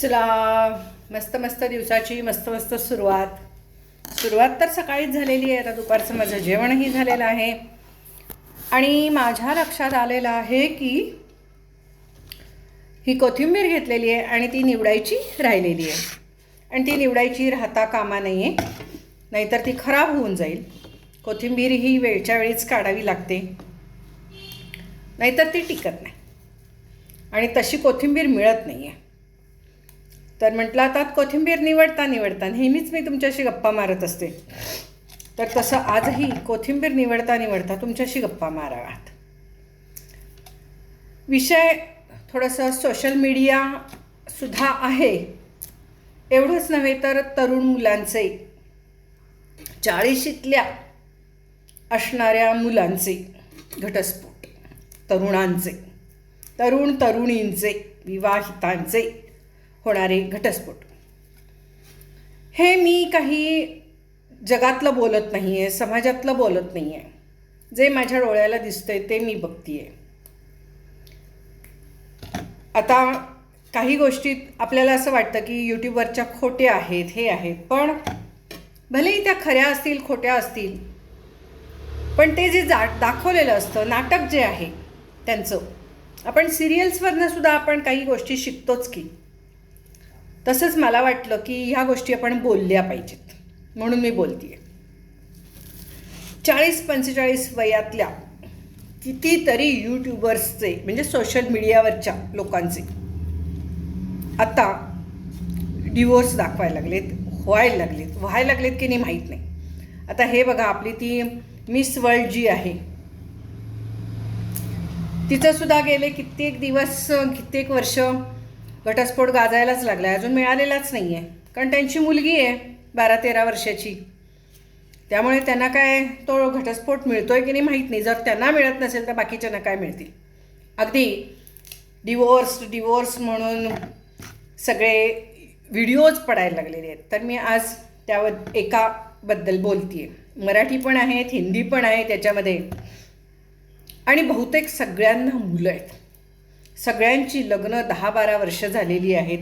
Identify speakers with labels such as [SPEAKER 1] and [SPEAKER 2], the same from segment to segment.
[SPEAKER 1] चला मस्त मस्त दिवसाची मस्त मस्त सुरुवात. सुरुवात तर सकाळीच झालेली आहे आता दुपारचं माझं जेवणही झालेलं आहे. आणि माझ्या लक्षात आलेलं आहे की ही कोथिंबीर घेतलेली आहे आणि ती निवडायची राहिलेली आहे. आणि ती निवडायची राहता कामा नाही आहे नाहीतर ती खराब होऊन जाईल. कोथिंबीर ही वेळच्या वेळीच काढावी लागते. नाहीतर ती टिकत नाही. आणि तशी कोथिंबीर मिळत नाही आहे तर म्हटलं आता कोथिंबीर निवडता निवडता नेहमीच मी तुमच्याशी गप्पा मारत असते. तर तसं आजही कोथिंबीर निवडता निवडता तुमच्याशी गप्पा माराव्यात. विषय थोडंसं सोशल मीडियासुद्धा आहे. एवढंच नव्हे तर तरुण मुलांचे चाळीशीतल्या असणाऱ्या मुलांचे घटस्फोट तरुणांचे तरुण तरुणींचे विवाहितांचे होणारे घटस्फोट. हे मी काही जगातलं बोलत नाही आहे समाजातलं बोलत नाही आहे जे माझ्या डोळ्याला दिसतंय ते मी बघते आहे आता काही गोष्टीत आपल्याला असं वाटतं की यूट्यूबवरच्या खोट्या आहेत हे आहेत पण भलेही त्या खऱ्या असतील खोट्या असतील पण ते जे जा दाखवलेलं असतं नाटक जे आहे त्यांचं. आपण सिरियल्सवरनं सुद्धा आपण काही गोष्टी शिकतोच की. तसंच मला वाटलं की ह्या गोष्टी आपण बोलल्या पाहिजेत. म्हणून मी बोलते चाळीस पंचेचाळीस वयातल्या कितीतरी यूट्यूबर्सचे म्हणजे सोशल मीडियावरच्या लोकांचे आता डिवोर्स दाखवायला लागलेत व्हायला लागलेत. व्हायला लागलेत की नाही माहीत नाही. आता हे बघा आपली ती मिस वर्ल्ड जी आहे तिचं सुद्धा गेले कित्येक दिवस कित्येक वर्ष घटस्फोट गाजायलाच लागला आहे अजून मिळालेलाच नाही आहे कारण त्यांची मुलगी आहे बारा तेरा वर्षाची. त्यामुळे त्यांना काय तो घटस्फोट मिळतो आहे की नाही माहीत नाही. जर त्यांना मिळत नसेल तर बाकीच्यांना काय मिळतील? अगदी डिवोर्स डिवोर्स म्हणून सगळे व्हिडिओज पडायला लागलेले आहेत. तर मी आज त्यावर एकाबद्दल बोलते आहे मराठी पण आहेत हिंदी पण आहे त्याच्यामध्ये आणि बहुतेक सगळ्यांना मुलं आहेत. सगळ्यांची लग्न दहा बारा वर्ष झालेली आहेत.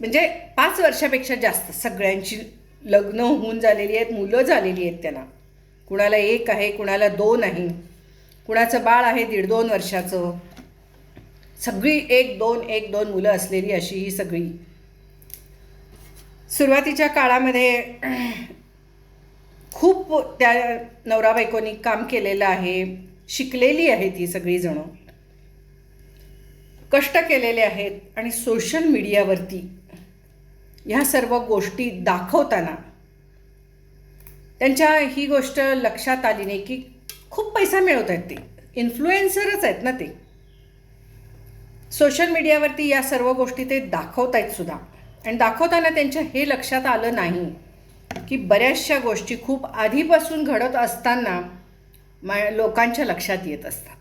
[SPEAKER 1] म्हणजे पाच वर्षापेक्षा जास्त सगळ्यांची लग्न होऊन झालेली आहेत मुलं झालेली आहेत त्यांना. कुणाला एक आहे कुणाला दोन आहे. कुणाचं बाळ आहे दीड दोन वर्षाचं. सगळी एक दोन एक दोन मुलं असलेली अशी ही सगळी. सुरुवातीच्या काळामध्ये खूप त्या नवरा बायकोनी काम केलेलं आहे शिकलेली आहे ती सगळीजणं कष्ट केलेले आहेत आणि सोशल मीडियावरती ह्या सर्व गोष्टी दाखवताना त्यांच्या ही गोष्ट लक्षात आली नाही की खूप पैसा मिळवत आहेत ते. इन्फ्लुएन्सरच आहेत ना ते. सोशल मीडियावरती या सर्व गोष्टी ते दाखवत आहेत सुद्धा. आणि दाखवताना त्यांच्या हे लक्षात आलं नाही की बऱ्याचशा गोष्टी खूप आधीपासून घडत असताना मा लोकांच्या लक्षात येत असतात.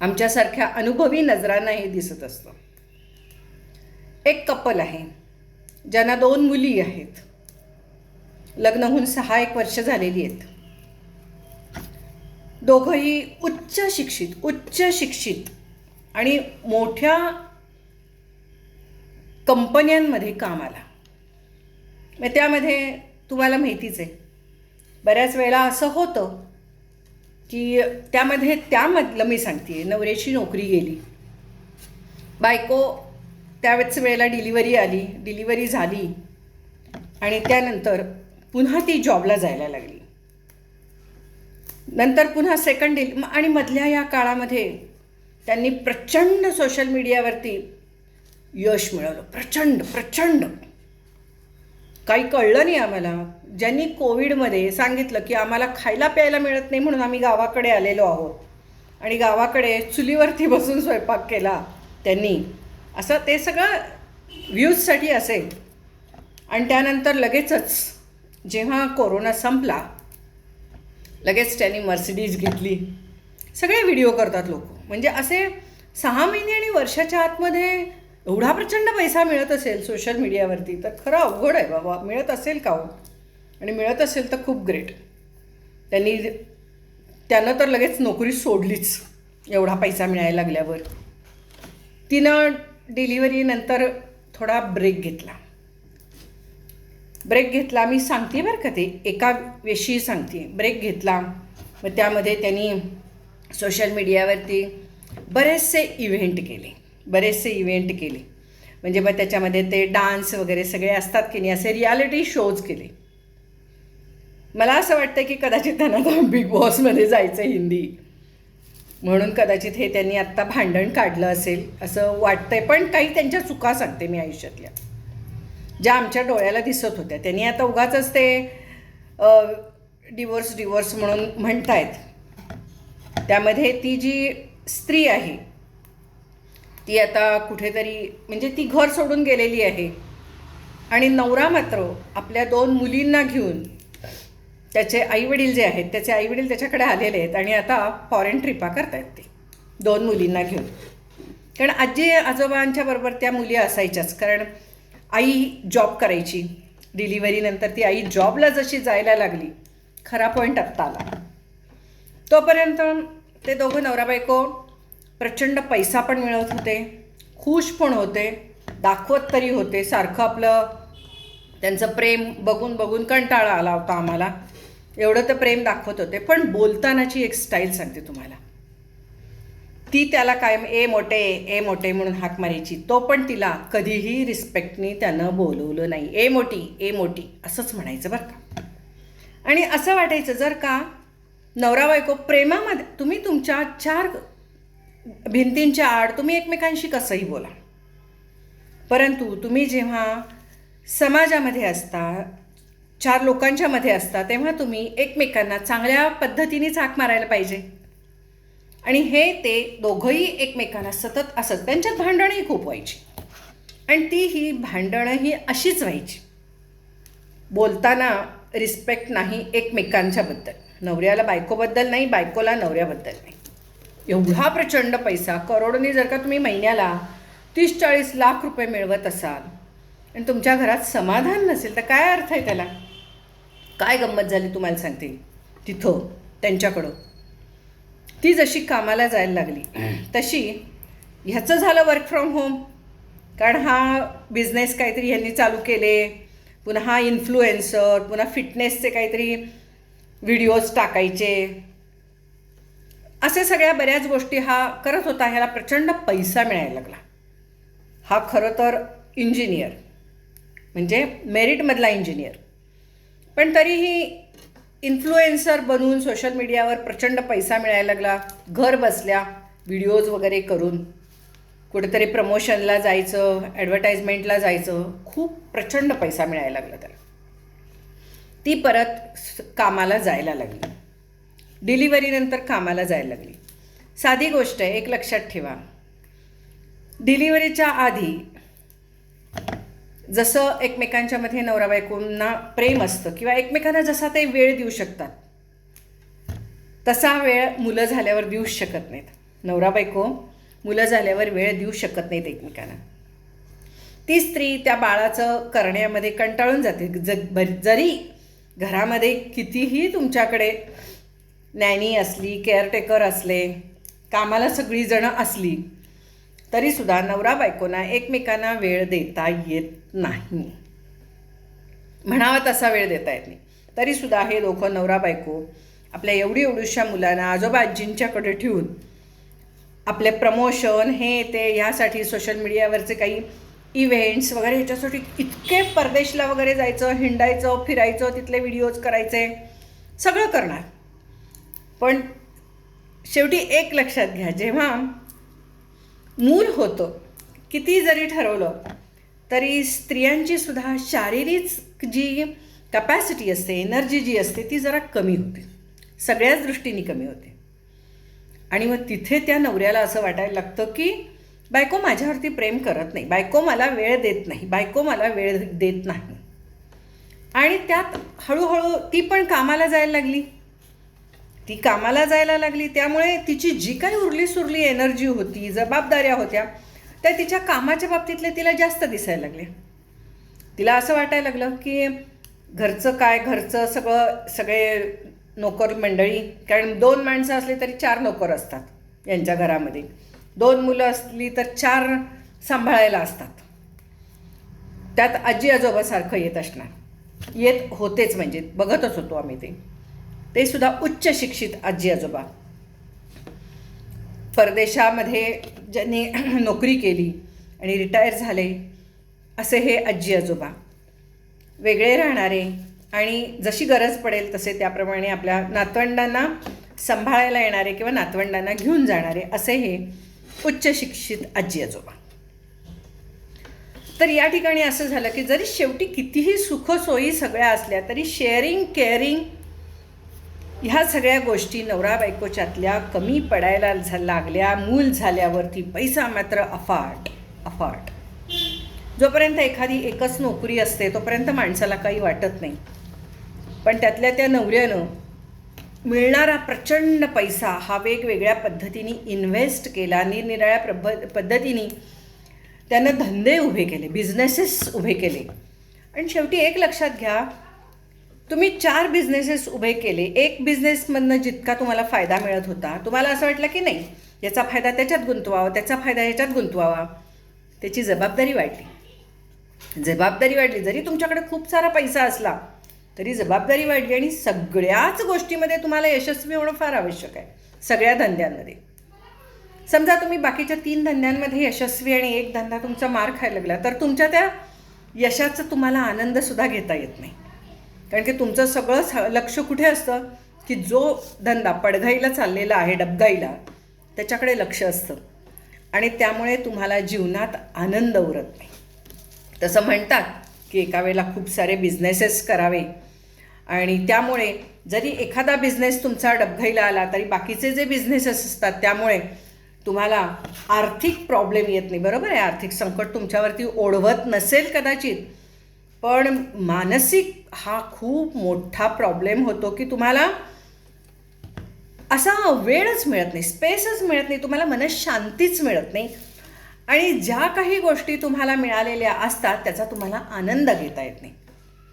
[SPEAKER 1] आमच्यासारख्या अनुभवी नजरांना हे दिसत असतं. एक कपल आहे ज्यांना दोन मुली आहेत. लग्न होऊन सहा एक वर्ष झालेली आहेत. दोघंही उच्च शिक्षित उच्च शिक्षित आणि मोठ्या कंपन्यांमध्ये कामाला. मग त्यामध्ये तुम्हाला माहितीच आहे बऱ्याच वेळेला असं होतं की त्यामध्ये त्यामधलं मी सांगते. नवऱ्याची नोकरी गेली. बायको त्यावेळेस वेळेला डिलिव्हरी आली. डिलिव्हरी झाली. आणि त्यानंतर पुन्हा ती जॉबला जायला लागली. नंतर पुन्हा सेकंड डिल आणि मधल्या या काळामध्ये त्यांनी प्रचंड सोशल मीडियावरती यश मिळवलं. प्रचंड प्रचंड. काही कळलं नाही आम्हाला. ज्यांनी कोविडमध्ये सांगितलं की आम्हाला खायला प्यायला मिळत नाही म्हणून आम्ही गावाकडे आलेलो आहोत. आणि गावाकडे चुलीवरती बसून स्वयंपाक केला त्यांनी. असं ते सगळं व्ह्यूजसाठी असेल. आणि त्यानंतर लगेचच जेव्हा कोरोना संपला लगेच त्यांनी मर्सिडीज घेतली. सगळे व्हिडिओ करतात लोक. म्हणजे असे सहा महिने आणि वर्षाच्या आतमध्ये एवढा प्रचंड पैसा मिळत असेल सोशल मीडियावरती तर खरं अवघड आहे बाबा. मिळत असेल का हो आणि मिळत असेल तर खूप ग्रेट त्यांनी त्यानं तर लगेच नोकरी सोडलीच एवढा पैसा मिळायला लागल्यावर. तिनं डिलिव्हरीनंतर थोडा ब्रेक घेतला. ब्रेक घेतला. मी सांगते बरं का ते. एका विषयी सांगते. ब्रेक घेतला. मग त्यामध्ये त्यांनी सोशल मीडियावरती बरेचसे इव्हेंट केले. बरेचसे इव्हेंट केले. म्हणजे मग त्याच्यामध्ये ते डान्स वगैरे सगळे असतात की नाही असे रियालिटी शोज केले. मला असं वाटतं की कदाचित त्यांना बिग बॉसमध्ये जायचं हिंदी. म्हणून कदाचित हे त्यांनी आत्ता भांडण काढलं असेल असं वाटतंय पण काही त्यांच्या चुका सांगते मी आयुष्यातल्या. ज्या आमच्या डोळ्याला दिसत होत्या. त्यांनी आता उगाच ते डिवोर्स डिवोर्स म्हणून म्हणतायत. त्यामध्ये ती जी स्त्री आहे ती आता कुठेतरी म्हणजे ती घर सोडून गेलेली आहे. आणि नवरा मात्र आपल्या दोन मुलींना घेऊन त्याचे आईवडील जे आहेत त्याचे आईवडील त्याच्याकडे आलेले आहेत आणि आता फॉरेन ट्रिपा करतायत ते दोन मुलींना घेऊन. कारण आजी आजोबांच्या बरोबर त्या मुली असायच्याच. कारण आई जॉब करायची. डिलिव्हरीनंतर ती आई जॉबला जशी जायला लागली खरा पॉईंट आत्ता आला. तोपर्यंत ते दोघं नवरा बायको प्रचंड पैसा पण मिळवत होते खुश पण होते दाखवत तरी होते. सारखं आपलं त्यांचं प्रेम बघून बघून कंटाळा आला होता आम्हाला. एवढं तर प्रेम दाखवत होते. पण बोलतानाची एक स्टाईल सांगते तुम्हाला. ती त्याला कायम ए मोठे ए मोठे म्हणून हाक मारायची. तो पण तिला कधीही रिस्पेक्टनी त्यानं बोलवलं नाही. ए मोठी ए मोठी असंच म्हणायचं बरं का. आणि असं वाटायचं जर का नवरा बायको प्रेमामध्ये तुम्ही तुमच्या चार भिंतींच्या आड तुम्ही एकमेकांशी कसंही बोला. परंतु तुम्ही जेव्हा समाजामध्ये असता चार लोकांच्या मध्ये असता तेव्हा तुम्ही एकमेकांना चांगल्या पद्धतीनेच हाक मारायला पाहिजे. आणि हे ते दोघंही एकमेकांना सतत असत. त्यांच्यात भांडणंही खूप व्हायची. आणि ती ही भांडणं ही अशीच व्हायची. बोलताना रिस्पेक्ट नाही एकमेकांच्याबद्दल. नवऱ्याला बायकोबद्दल नाही बायकोला नवऱ्याबद्दल नाही. एवढा प्रचंड पैसा. करोडोनी जर का तुम्ही महिन्याला तीस चाळीस लाख रुपये मिळवत असाल आणि तुमच्या घरात समाधान नसेल तर काय अर्थ आहे त्याला? काय गंमत झाली तुम्हाला सांगते. तिथं त्यांच्याकडं. ती जशी कामाला जायला लागली तशी ह्याचं झालं वर्क फ्रॉम होम कारण हा बिझनेस काहीतरी ह्यांनी चालू केले. पुन्हा हा इन्फ्लुएन्सर पुन्हा फिटनेसचे काहीतरी व्हिडिओज टाकायचे. असे सगळ्या बऱ्याच गोष्टी हा करत होता ह्याला प्रचंड पैसा मिळायला लागला. हा खरं तर इंजिनियर म्हणजे मेरिटमधला इंजिनियर. पण तरीही इन्फ्लुएन्सर बनून सोशल मीडियावर प्रचंड पैसा मिळायला लागला. घर बसल्या व्हिडिओज वगैरे करून कुठेतरी प्रमोशनला जायचं ॲडव्हर्टाईजमेंटला जायचं खूप प्रचंड पैसा मिळायला लागला त्याला. ती परत कामाला जायला लागली. डिलिव्हरीनंतर कामाला जायला लागली. साधी गोष्ट आहे एक लक्षात ठेवा. डिलिव्हरीच्या आधी जसं एकमेकांच्यामध्ये नवरा बायकोंना प्रेम असतं किंवा एकमेकांना जसा ते वेळ देऊ शकतात तसा वेळ मुलं झाल्यावर देऊच शकत नाहीत. नवरा बायको मुलं झाल्यावर वेळ देऊ शकत नाहीत एकमेकांना. ती स्त्री त्या बाळाचं करण्यामध्ये कंटाळून जाते. ज जरी घरामध्ये कितीही तुमच्याकडे नॅनी असली केअरटेकर असले कामाला सगळीजणं असली तरीसुद्धा नवरा बायकोना एकमेकांना वेळ देता येत नाही. म्हणावा तसा वेळ देता येत नाही. तरीसुद्धा हे दोघं नवरा बायको आपल्या एवढी एवढ्याशा मुलांना आजोबा आजींच्याकडे ठेवून आपले प्रमोशन हे ते ह्यासाठी सोशल मीडियावरचे काही इव्हेंट्स वगैरे ह्याच्यासाठी इतके परदेशला वगैरे जायचं हिंडायचं फिरायचं तिथले व्हिडिओज करायचे सगळं करणार. पण शेवटी एक लक्षात घ्या जेव्हा मूल होतं किती जरी ठरवलं तरी स्त्रियांची सुद्धा शारीरिक जी कपॅसिटी असते एनर्जी जी असते ती जरा कमी होते. सगळ्याच दृष्टीने कमी होते. आणि मग तिथे त्या नवऱ्याला असं वाटायला लागतं की बायको माझ्यावरती प्रेम करत नाही. बायको मला वेळ देत नाही. बायको मला वेळ देत नाही. आणि त्यात हळूहळू ती पण कामाला जायला लागली. ती कामाला जायला लागली त्यामुळे तिची जी काही उरली सुरली एनर्जी होती जबाबदाऱ्या होत्या त्या तिच्या कामाच्या बाबतीतल्या तिला जास्त दिसायला लागल्या तिला असं वाटायला लागलं की घरचं काय घरचं सगळं सगळे नोकर मंडळी कारण दोन माणसं असली तरी चार नोकर असतात यांच्या घरामध्ये. दोन मुलं असली तर चार सांभाळायला असतात. त्यात आजी आजोबासारखं येत असणार. येत होतेच म्हणजे बघतच होतो आम्ही ते. ते सुद्धा उच्च शिक्षित आजी आजोबा. परदेशामध्ये ज्यांनी नोकरी केली आणि रिटायर झाले असे हे आजी आजोबा. वेगळे राहणारे आणि जशी गरज पडेल तसे त्याप्रमाणे आपल्या नातवंडांना सांभाळायला येणारे किंवा नातवंडांना घेऊन जाणारे असे हे उच्च शिक्षित आजी आजोबा. तर या ठिकाणी असं झालं की जरी शेवटी कितीही सुखसोयी सगळ्या असल्या तरी शेअरिंग केअरिंग ह्या सगळ्या गोष्टी नवरा बायकोच्यातल्या कमी पडायला झा लागल्या मूल झाल्यावरती पैसा मात्र अफाट अफाट. जोपर्यंत एखादी एकच नोकरी असते तोपर्यंत माणसाला काही वाटत नाही. पण त्यातल्या त्या नवऱ्यानं मिळणारा प्रचंड पैसा हा वेगवेगळ्या पद्धतीने इन्व्हेस्ट केला निरनिराळ्या प्रभ पद्धतीने त्यानं धंदे उभे केले बिझनेसेस उभे केले. आणि शेवटी एक लक्षात घ्या तुम्ही चार बिझनेसेस उभे केले. एक बिझनेसमधनं जितका तुम्हाला फायदा मिळत होता तुम्हाला असं वाटलं की नाही याचा फायदा त्याच्यात गुंतवावा त्याचा फायदा याच्यात गुंतवावा. त्याची जबाबदारी वाढली. जबाबदारी वाढली. जरी तुमच्याकडे खूप सारा पैसा असला तरी जबाबदारी वाढली आणि सगळ्याच गोष्टीमध्ये तुम्हाला यशस्वी होणं फार आवश्यक आहे. सगळ्या धंद्यांमध्ये. समजा तुम्ही बाकीच्या तीन धंद्यांमध्ये यशस्वी आणि एक धंदा तुमचा मार खायला लागला तर तुमच्या त्या यशाचा तुम्हाला आनंदसुद्धा घेता येत नाही. कारण की तुमचं सगळं लक्ष कुठे असतं? की जो धंदा पडघाईला चाललेला आहे डबघाईला त्याच्याकडे लक्ष असतं. आणि त्यामुळे तुम्हाला जीवनात आनंद उरत नाही. तसं म्हणतात की एका वेळेला खूप सारे बिझनेसेस करावे. आणि त्यामुळे जरी एखादा बिझनेस तुमचा डबघाईला आला तरी बाकीचे जे बिझनेसेस असतात त्यामुळे तुम्हाला आर्थिक प्रॉब्लेम येत नाही. बरोबर आहे? आर्थिक संकट तुमच्यावरती ओढवत नसेल कदाचित पण मानसिक हा खूप मोठा प्रॉब्लेम होतो की तुम्हाला असा वेळच मिळत नाही स्पेसच मिळत नाही तुम्हाला मनशांतीच मिळत नाही. आणि ज्या काही गोष्टी तुम्हाला मिळालेल्या असतात त्याचा तुम्हाला आनंद घेता येत नाही.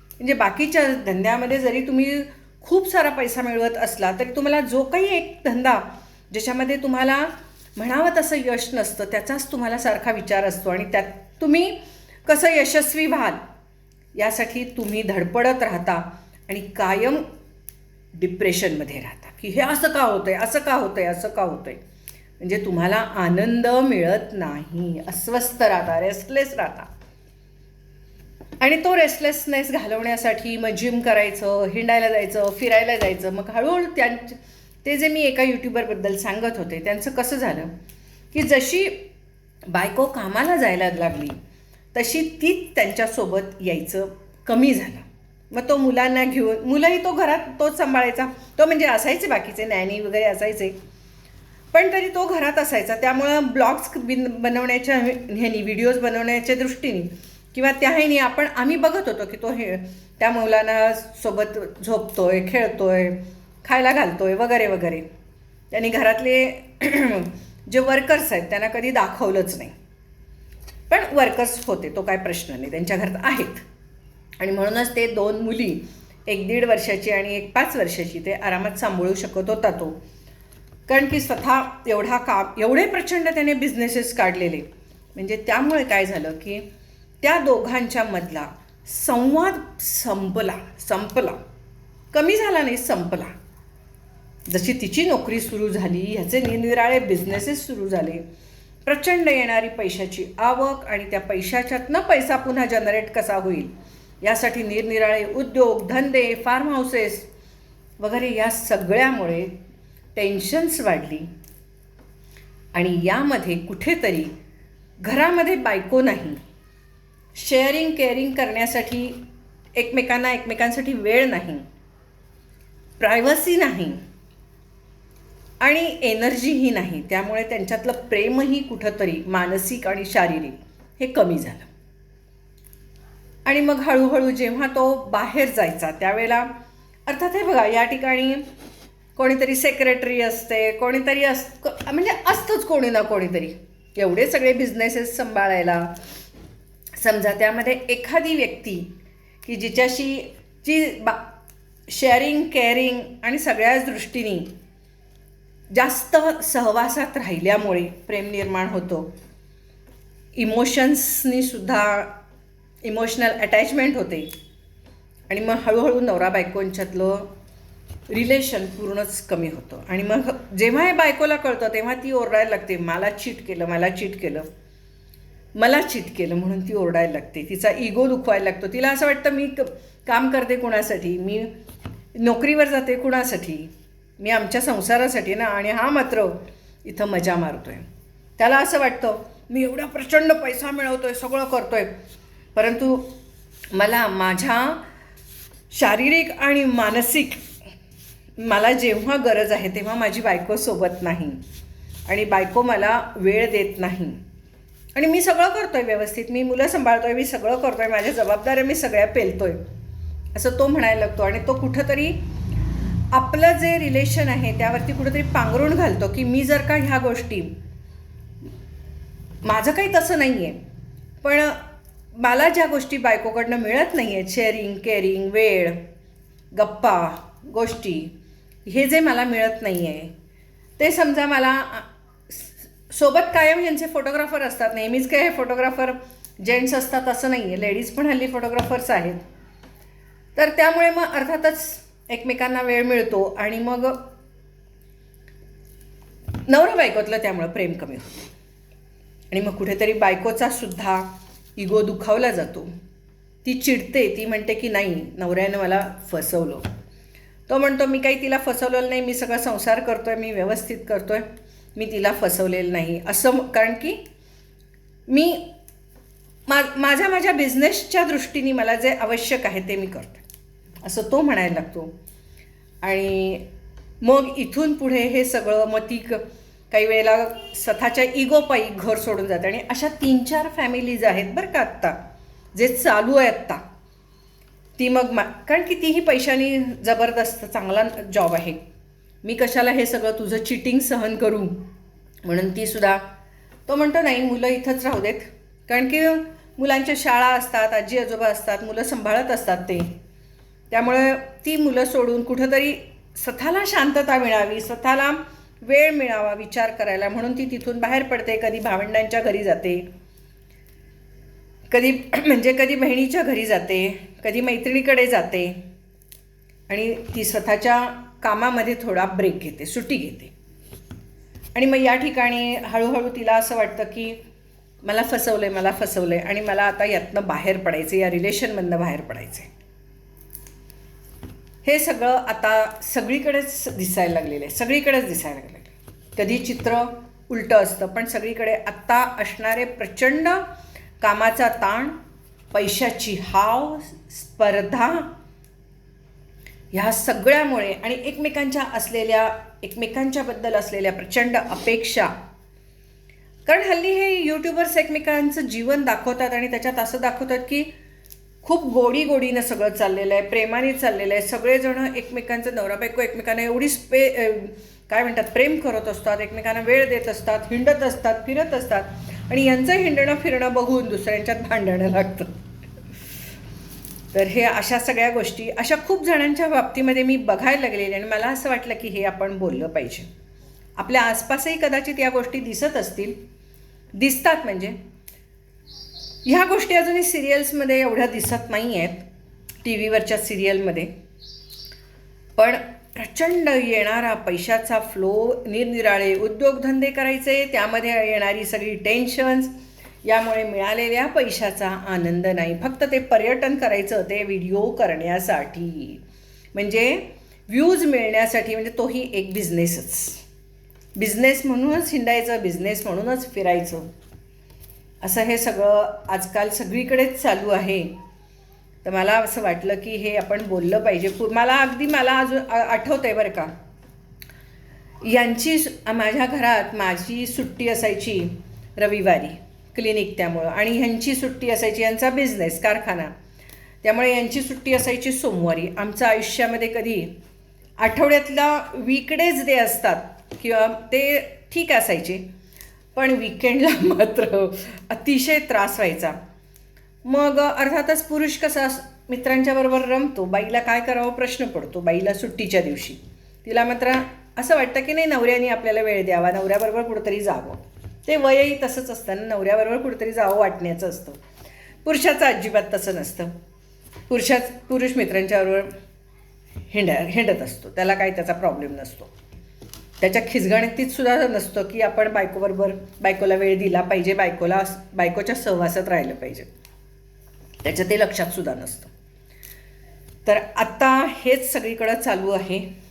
[SPEAKER 1] म्हणजे बाकीच्या धंद्यामध्ये जरी तुम्ही खूप सारा पैसा मिळवत असला तरी तुम्हाला जो काही एक धंदा ज्याच्यामध्ये तुम्हाला म्हणावं तसं यश नसतं त्याचाच तुम्हाला सारखा विचार असतो. आणि त्यात तुम्ही कसं यशस्वी व्हाल यासाठी तुम्ही धडपडत राहता आणि कायम डिप्रेशनमध्ये राहता. की हे असं का होतं आहे असं का होतं आहे असं का होतं आहे म्हणजे तुम्हाला आनंद मिळत नाही. अस्वस्थ राहता रेस्टलेस राहता. आणि तो रेस्टलेसनेस घालवण्यासाठी मग जिम करायचं हिंडायला जायचं फिरायला जायचं. मग हळूहळू त्यां ते जे मी एका यूट्यूबरबद्दल सांगत होते त्यांचं कसं झालं? की जशी बायको कामाला जायला लागली तशी तीच त्यांच्यासोबत यायचं कमी झालं. मग तो मुलांना घेऊन मुलंही तो घरात तोच सांभाळायचा. तो म्हणजे असायचे बाकीचे नॅनी वगैरे असायचे. पण तरी तो घरात असायचा. त्यामुळं ब्लॉग्स बिन बनवण्याच्या ह्यानी व्हिडिओज बनवण्याच्या दृष्टीने किंवा त्या ह्यानी आपण आम्ही बघत होतो की तो हे त्या मुलांना सोबत झोपतोय खेळतोय खायला घालतोय वगैरे वगैरे. त्यांनी घरातले जे वर्कर्स आहेत त्यांना कधी दाखवलंच नाही. पण वर्कर्स होते तो काय प्रश्न नाही त्यांच्या घरात आहेत. आणि म्हणूनच ते दोन मुली एक दीड वर्षाची आणि एक पाच वर्षाची ते आरामात सांभाळू शकत होता तो. कारण की स्वतः एवढा काम एवढे प्रचंड त्याने बिझनेसेस काढलेले. म्हणजे त्यामुळे काय झालं की त्या दोघांच्या मधला संवाद संपला संपला. कमी झाला नाही संपला. जशी तिची नोकरी सुरू झाली ह्याचे निरनिराळे बिझनेसेस सुरू झाले प्रचंड येणारी पैशाची आवक आणि त्या पैशाच्यातनं पैसा पुन्हा जनरेट कसा होईल? यासाठी निरनिराळे उद्योग धंदे फार्म हाऊसेस वगैरे या सगळ्यामुळे टेन्शन्स वाढली. आणि यामध्ये कुठेतरी घरामध्ये बायको नाही. शेअरिंग केअरिंग करण्यासाठी एकमेकांना एकमेकांसाठी वेळ नाही. प्रायव्हसी नाही. आणि एनर्जीही नाही. त्यामुळे त्यांच्यातलं प्रेमही कुठंतरी मानसिक आणि शारीरिक हे कमी झालं. आणि मग हळूहळू जेव्हा तो बाहेर जायचा त्यावेळेला अर्थात हे बघा या ठिकाणी कोणीतरी सेक्रेटरी असते कोणीतरी अस म्हणजे असतंच कोणी ना कोणीतरी. एवढे सगळे बिझनेसेस सांभाळायला. समजा त्यामध्ये एखादी व्यक्ती की जिच्याशी जी बा शेअरिंग केअरिंग आणि सगळ्याच दृष्टीने जास्त सहवासात राहिल्यामुळे प्रेम निर्माण होतो. इमोशन्सनी सुद्धा इमोशनल अटॅचमेंट होते. आणि मग हळूहळू नवरा बायकोंच्यातलं रिलेशन पूर्णच कमी होतं. आणि मग जेव्हा हे बायकोला कळतं तेव्हा ती ओरडायला लागते मला चीट केलं मला चीट केलं मला चीट केलं म्हणून ती ओरडायला लागते. तिचा इगो दुखवायला लागतो. तिला असं वाटतं मी क- काम करते कुणासाठी? मी नोकरीवर जाते कुणासाठी? मी आमच्या संसारासाठी ना आणि हा मात्र इथं मजा मारतो आहे त्याला असं वाटतं मी एवढा प्रचंड पैसा मिळवतो आहे सगळं करतो आहे परंतु मला माझ्या शारीरिक आणि मानसिक मला जेव्हा गरज आहे तेव्हा माझी बायको सोबत नाही. आणि बायको मला वेळ देत नाही. आणि मी सगळं करतो आहे व्यवस्थित. मी मुलं सांभाळतो आहे मी सगळं करतो आहे माझ्या जबाबदाऱ्या मी सगळ्या पेलतो आहे असं तो म्हणायला लागतो. आणि तो कुठंतरी आपलं जे रिलेशन आहे त्यावरती कुठेतरी पांघरून घालतो की मी जर का ह्या गोष्टी माझं काही तसं नाही आहे पण मला ज्या गोष्टी बायकोकडनं मिळत नाही आहेत शेअरिंग केअरिंग वेळ गप्पा गोष्टी हे जे मला मिळत नाही आहे ते समजा मला सोबत कायम यांचे फोटोग्राफर असतात. नेहमीच काय हे फोटोग्राफर जेंट्स असतात असं नाही आहे लेडीज पण हल्ली फोटोग्राफर्स आहेत. तर त्यामुळे मग अर्थातच एकमेकांना वेळ मिळतो आणि मग नवरा बायकोतलं त्यामुळं प्रेम कमी होतं. आणि मग कुठेतरी बायकोचा सुद्धा इगो दुखावला जातो. ती चिडते ती म्हणते की नाही नवऱ्यानं मला फसवलं. तो म्हणतो मी काही तिला फसवलेलं नाही मी सगळा संसार करतो आहे मी व्यवस्थित करतो आहे मी तिला फसवलेलं नाही. असं कारण की मी मा माझ्या माझ्या बिझनेसच्या दृष्टीने मला जे आवश्यक आहे ते मी करतो. असं तो म्हणायला लागतो. आणि मग इथून पुढे हे सगळं मग ती क- काही वेळेला स्वतःच्या इगोपायी घर सोडून जाते. आणि अशा तीन चार फॅमिलीज आहेत बरं का आत्ता जे चालू आहे आत्ता. ती मग मा कारण की तीही पैशानी जबरदस्त चांगला जॉब आहे. मी कशाला हे सगळं तुझं चिटिंग सहन करू? म्हणून ती सुद्धा तो म्हणतो नाही मुलं इथंच राहू देत. कारण की मुलांच्या शाळा असतात आजी आजोबा असतात मुलं सांभाळत असतात ते. त्यामुळे ती मुलं सोडून कुठंतरी स्वतःला शांतता मिळावी स्वतःला वेळ मिळावा विचार करायला म्हणून ती तिथून बाहेर पडते. कधी भावंडांच्या घरी जाते. कधी म्हणजे कधी बहिणीच्या घरी जाते कधी मैत्रिणीकडे जाते. आणि ती स्वतःच्या कामामध्ये थोडा ब्रेक घेते सुट्टी घेते. आणि मग या ठिकाणी हळूहळू तिला असं वाटतं की मला फसवलं आहे मला फसवलं आहे आणि मला आता यातनं बाहेर पडायचं या रिलेशनमधनं बाहेर पडायचं आहे हे सगळं आता सगळीकडेच दिसायला लागलेलं आहे. सगळीकडेच दिसायला लागलेलं आहे. कधी चित्र उलटं असतं पण सगळीकडे आत्ता असणारे प्रचंड कामाचा ताण पैशाची हाव स्पर्धा ह्या सगळ्यामुळे आणि एकमेकांच्या असलेल्या एकमेकांच्याबद्दल असलेल्या प्रचंड अपेक्षा. कारण हल्ली हे यूट्यूबर्स एकमेकांचं जीवन दाखवतात आणि त्याच्यात असं दाखवतात की खूप गोडी गोडीनं सगळं चाललेलं आहे प्रेमाने चाललेलं आहे. सगळेजण एकमेकांचं नवरा बायको एकमेकांना एवढी स्पे काय म्हणतात प्रेम करत असतात एकमेकांना वेळ देत असतात हिंडत असतात फिरत असतात. आणि यांचं हिंडणं फिरणं बघून दुसऱ्यांच्यात भांडणं लागतं तर हे अशा सगळ्या गोष्टी अशा खूप जणांच्या बाबतीमध्ये मी बघायला लागलेली आणि मला असं वाटलं की हे आपण बोललं पाहिजे. आपल्या आसपासही कदाचित या गोष्टी दिसत असतील. दिसतात म्हणजे. ह्या गोष्टी अजूनही सिरियल्समध्ये एवढ्या दिसत नाही आहेत टी व्हीवरच्या सिरियलमध्ये. पण प्रचंड येणारा पैशाचा फ्लो निरनिराळे उद्योगधंदे करायचे त्यामध्ये येणारी सगळी टेन्शन्स यामुळे मिळालेल्या पैशाचा आनंद नाही. फक्त ते पर्यटन करायचं ते व्हिडिओ करण्यासाठी. म्हणजे व्ह्यूज मिळण्यासाठी म्हणजे तोही एक बिझनेसच. बिझनेस म्हणूनच हिंडायचं बिझनेस म्हणूनच फिरायचं. असं हे सगळं आजकाल सगळीकडेच चालू आहे. तर मला असं वाटलं की हे आपण बोललं पाहिजे. पु- मला अगदी मला अजून आठवतं आहे बरं का. यांची सु- माझ्या घरात माझी सुट्टी असायची रविवारी क्लिनिक त्यामुळं. आणि ह्यांची सुट्टी असायची यांचा बिझनेस कारखाना. त्यामुळे यांची सुट्टी असायची सोमवारी. आमचं आयुष्यामध्ये कधी आठवड्यातला वीकडेज डे असतात. किंवा ते ठीक असायचे. पण विकेंडला मात्र अतिशय त्रास व्हायचा. मग अर्थातच पुरुष कसा अस- मित्रांच्या बरोबर रमतो बाईला काय करावं प्रश्न पडतो बाईला सुट्टीच्या दिवशी. तिला मात्र असं वाटतं की नाही नवऱ्याने आपल्याला वेळ द्यावा नवऱ्याबरोबर कुठंतरी जावं. ते वयही तसंच असतं ना नवऱ्याबरोबर कुठंतरी जावं वाटण्याचं असतं. पुरुषाचं अजिबात तसं नसतं. पुरुषाच पुरुष मित्रांच्याबरोबर हिंड हिंडत असतो. त्याला काही त्याचा प्रॉब्लेम नसतो. त्याच्या खिचगणितीत सुद्धा नसतं की आपण बायकोबरोबर बायकोला वेळ दिला पाहिजे बायकोला बायकोच्या सहवासात राहिलं पाहिजे. त्याच्या ते लक्षात सुद्धा नसतं. तर आत्ता हेच सगळीकडं चालू आहे.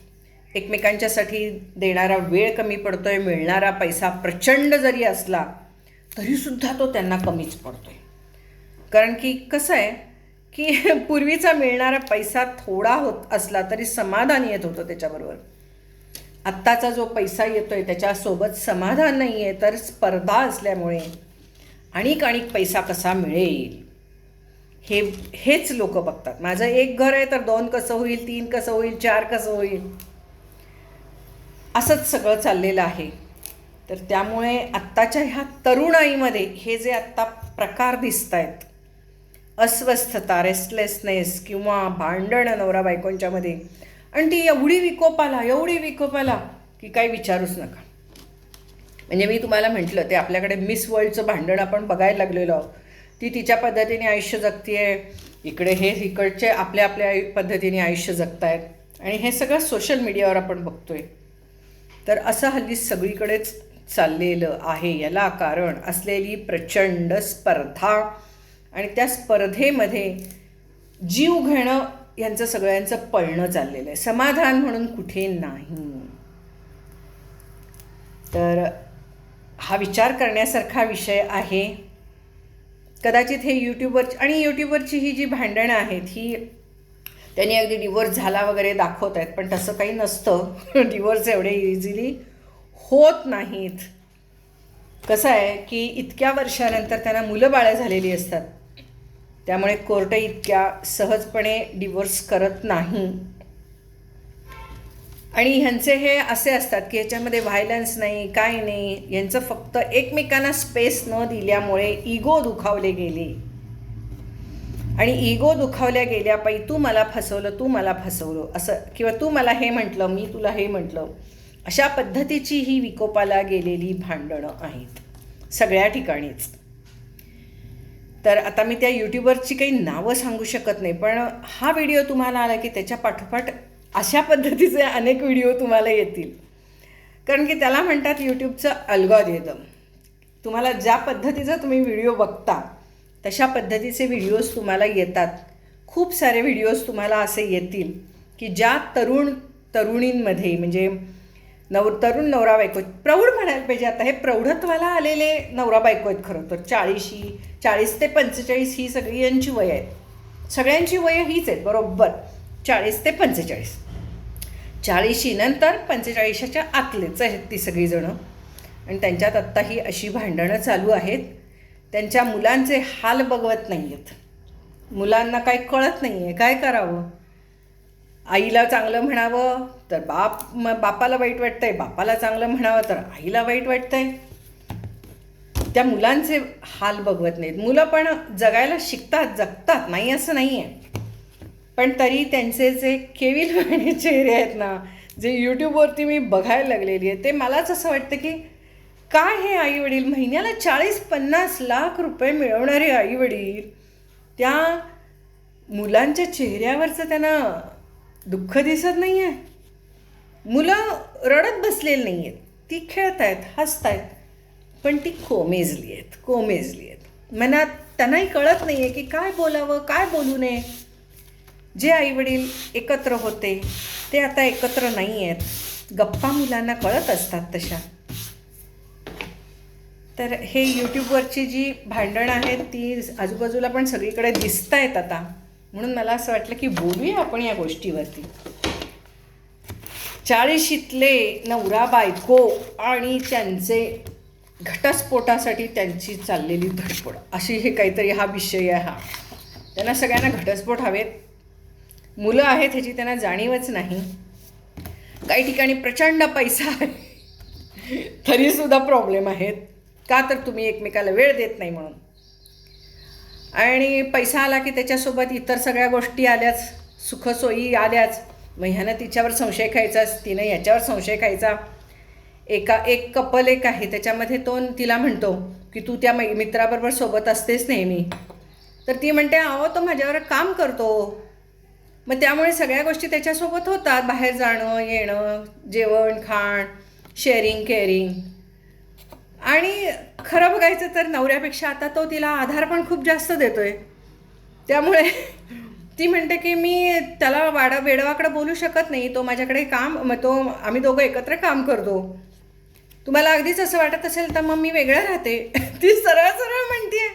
[SPEAKER 1] एकमेकांच्यासाठी देणारा वेळ कमी पडतो आहे मिळणारा पैसा प्रचंड जरी असला तरीसुद्धा तो त्यांना कमीच पडतो आहे कारण की कसं आहे की पूर्वीचा मिळणारा पैसा थोडा होत असला तरी समाधान येत होतं त्याच्याबरोबर. आत्ताचा जो पैसा येतो आहे त्याच्यासोबत समाधान नाही आहे तर स्पर्धा असल्यामुळे आणिक आणिक पैसा कसा मिळेल? हे हेच लोक बघतात. माझं एक घर आहे तर दोन कसं होईल तीन कसं होईल चार कसं होईल? असंच सगळं चाललेलं आहे. तर त्यामुळे आत्ताच्या ह्या तरुणाईमध्ये हे जे आत्ता प्रकार दिसत आहेत अस्वस्थता रेस्टलेसनेस किंवा भांडणं नवरा बायकोंच्यामध्ये आणि ती एवढी विकोपाला एवढी विकोपाला की काही विचारूच नका. म्हणजे मी तुम्हाला म्हटलं ते आपल्याकडे मिस वर्ल्डचं भांडण आपण बघायला लागलेलो आहोत. ती तिच्या पद्धतीने आयुष्य जगतीये. इकडे हे इकडचे आपल्या आपल्या पद्धतीने आयुष्य जगतायत. आणि हे सगळं सोशल मीडियावर आपण बघतोय. तर असं हल्ली सगळीकडेच चाललेलं आहे. याला कारण असलेली प्रचंड स्पर्धा. आणि त्या स्पर्धेमध्ये जीव घेणं यांचं सगळ्यांचं पळणं चाललेलं आहे. समाधान म्हणून कुठे नाही. तर हा विचार करण्यासारखा विषय आहे. कदाचित हे यूट्यूबवर आणि यूट्यूबवरची ही जी भांडणं आहेत ही त्यांनी अगदी डिवोर्स झाला वगैरे दाखवत आहेत पण तसं काही नसतं. डिवोर्स एवढे इझिली होत नाहीत. कसं आहे की इतक्या वर्षानंतर त्यांना मुलं बाळं झालेली असतात. त्यामुळे कोर्ट इतक्या सहजपणे डिवोर्स करत नाही. आणि ह्यांचे हे असे असतात की ह्याच्यामध्ये व्हायलन्स नाही काय नाही. यांचं फक्त एकमेकांना स्पेस न दिल्यामुळे इगो दुखावले गेले. आणि इगो दुखावल्या गेल्या पायी तू मला फसवलं तू मला फसवलं. असं किंवा तू मला हे म्हटलं मी तुला हे म्हटलं. अशा पद्धतीची ही विकोपाला गेलेली भांडणं आहेत. सगळ्या ठिकाणीच. तर आता मी त्या यूट्यूबरची काही नावं सांगू शकत नाही पण हा व्हिडिओ तुम्हाला आला की त्याच्या पाठोपाठ अशा पद्धतीचे अनेक व्हिडिओ तुम्हाला येतील. कारण की त्याला म्हणतात यूट्यूबचं अल्गॉरिदम तुम्हाला ज्या पद्धतीचा तुम्ही व्हिडिओ बघता तशा पद्धतीचे व्हिडिओज तुम्हाला येतात. खूप सारे व्हिडिओज तुम्हाला असे येतील की ज्या तरुण तरुणींमध्ये म्हणजे नव तरुण नवरा बायको. प्रौढ म्हणायला पाहिजे आता. हे प्रौढत्वाला आलेले नवरा बायको आहेत खरं तर. चाळीशी चाळीस ते पंचेचाळीस ही सगळी यांची वय आहेत. सगळ्यांची वय हीच आहेत बरोबर. चाळीस ते पंचेचाळीस. चाळीशी नंतर पंचेचाळीसच्या आतलेच आहेत ती सगळीजणं. आणि त्यांच्यात आत्ता ही अशी भांडणं चालू आहेत. त्यांच्या मुलांचे हाल बघवत नाही आहेत मुलांना काही कळत नाही आहे काय करावं? आईला चांगलं म्हणावं तर बाप म बापाला वाईट वाटतंय. बापाला चांगलं म्हणावं तर आईला वाईट वाटतंय. त्या मुलांचे हाल बघवत नाहीत. मुलं पण जगायला शिकतात जगतात. नाही असं नाही आहे पण तरी त्यांचे जे केविलवाणी चेहरे आहेत ना जे यूट्यूबवरती मी बघायला लागलेली आहे ते मलाच असं वाटतं की काय हे आईवडील महिन्याला चाळीस पन्नास लाख रुपये मिळवणारे आईवडील त्या मुलांच्या चेहऱ्यावरचं त्यांना दुःख दिसत नाही आहे मुलं रडत बसलेली नाही आहेत ती खेळत आहेत हसत आहेत पण ती कोमेजली आहेत कोमेजली आहेत. मनात त्यांनाही कळत नाही आहे की काय बोलावं काय बोलू नये. जे आईवडील एकत्र होते ते आता एकत्र नाही आहेत गप्पा मुलांना कळत असतात तशा. तर हे यूट्यूबवरची जी भांडणं आहेत ती आजूबाजूला पण सगळीकडे दिसत आहेत आता. म्हणून मला असं वाटलं की बोलूया आपण या गोष्टीवरती. चाळीशीतले नवरा बायको आणि त्यांचे घटस्फोटासाठी त्यांची चाललेली धडपड. अशी हे काहीतरी हा विषय आहे हा. त्यांना सगळ्यांना घटस्फोट हवेत. मुलं आहेत ह्याची त्यांना जाणीवच नाही. काही ठिकाणी प्रचंड पैसा आहे. तरीसुद्धा प्रॉब्लेम आहेत. का तर तुम्ही एकमेकाला वेळ देत नाही म्हणून. आणि पैसा आला की त्याच्यासोबत इतर सगळ्या गोष्टी आल्याच सुखसोयी आल्याच. मग ह्यानं तिच्यावर संशय खायचा तिनं याच्यावर संशय खायचा. एका एक कपल एक आहे त्याच्यामध्ये तो तिला म्हणतो की तू त्या मै मित्राबरोबर सोबत असतेस नेहमी. तर ती म्हणते अहो तो माझ्यावर काम करतो. मग त्यामुळे सगळ्या गोष्टी त्याच्यासोबत होतात. बाहेर जाणं येणं जेवण खाण शेअरिंग केअरिंग आणि खरं बघायचं तर नवऱ्यापेक्षा आता तो तिला आधार पण खूप जास्त देतोय. त्यामुळे ती म्हणते की मी त्याला वाडा वेडवाकडं बोलू शकत नाही. तो माझ्याकडे काम मग तो आम्ही दोघं एकत्र काम करतो. तुम्हाला अगदीच असं वाटत असेल तर मग मी वेगळं राहते. ती सरळ सरळ म्हणते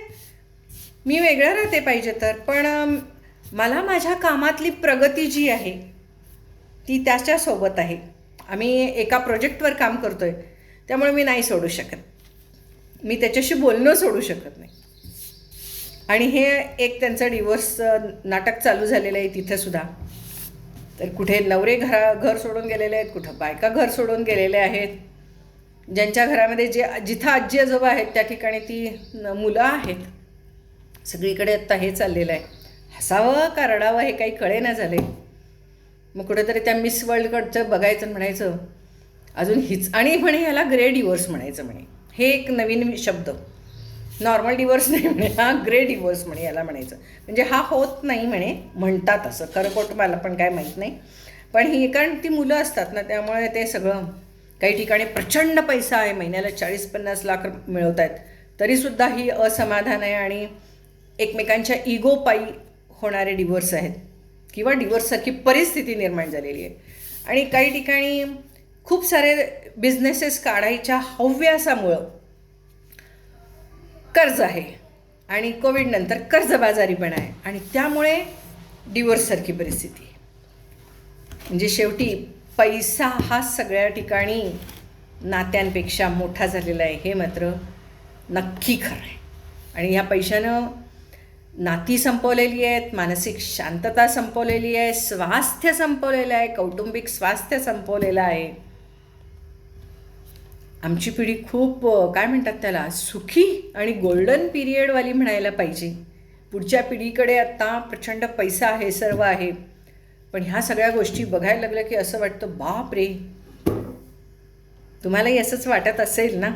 [SPEAKER 1] मी वेगळं राहते पाहिजे तर. पण मला माझ्या कामातली प्रगती जी आहे ती त्याच्यासोबत आहे. आम्ही एका प्रोजेक्टवर काम करतो आहे त्यामुळे मी नाही सोडू शकत. मी त्याच्याशी बोलणं सोडू शकत नाही. आणि हे एक त्यांचं डिवोर्स नाटक चालू झालेलं आहे तिथंसुद्धा तर कुठे नवरे घरा घर सोडून गेलेले आहेत कुठं बायका घर सोडून गेलेले आहेत. ज्यांच्या घरामध्ये जे जिथं आजी आजोबा आहेत त्या ठिकाणी ती मुलं आहेत. सगळीकडे आत्ता हे चाललेलं आहे. हसावं का रडावं हे काही कळे ना झाले. मग कुठेतरी त्या मिस वर्ल्डकडचं बघायचं म्हणायचं अजून हिच आणि म्हणे ह्याला ग्रे डिवोर्स म्हणायचं म्हणे. हे एक नवीन शब्द. नॉर्मल डिवोर्स नाही म्हणे हा ग्रे डिवोर्स म्हणे याला म्हणायचं. म्हणजे हा होत नाही म्हणे म्हणतात असं. खरं खोटं मला पण काय माहीत नाही. पण ही कारण ती मुलं असतात ना त्यामुळे ते सगळं काही ठिकाणी प्रचंड पैसा आहे. महिन्याला चाळीस पन्नास लाख मिळवत आहेत तरीसुद्धा ही असमाधान आहे आणि एकमेकांच्या इगो पायी होणारे डिवोर्स आहेत. किंवा डिवोर्ससारखी परिस्थिती निर्माण झालेली आहे. आणि काही ठिकाणी खूप सारे बिझनेसेस काढायच्या हव्यासामुळं कर्ज आहे. आणि कोविडनंतर कर्जबाजारी पण आहे. आणि त्यामुळे डिवोर्ससारखी परिस्थिती म्हणजे शेवटी पैसा हा सगळ्या ठिकाणी नात्यांपेक्षा मोठा झालेला आहे. हे मात्र नक्की खरं आहे. आणि ह्या पैशानं नाती संपवलेली आहेत मानसिक शांतता संपवलेली आहे स्वास्थ्य संपवलेलं आहे कौटुंबिक स्वास्थ्य संपवलेलं आहे. आमची पिढी खूप काय म्हणतात त्याला सुखी आणि गोल्डन पिरियडवाली म्हणायला पाहिजे. पुढच्या पिढीकडे आत्ता प्रचंड पैसा आहे सर्व आहे. पण ह्या सगळ्या गोष्टी बघायला लागल्या की असं वाटतं बाप रे तुम्हालाही असंच वाटत असेल ना?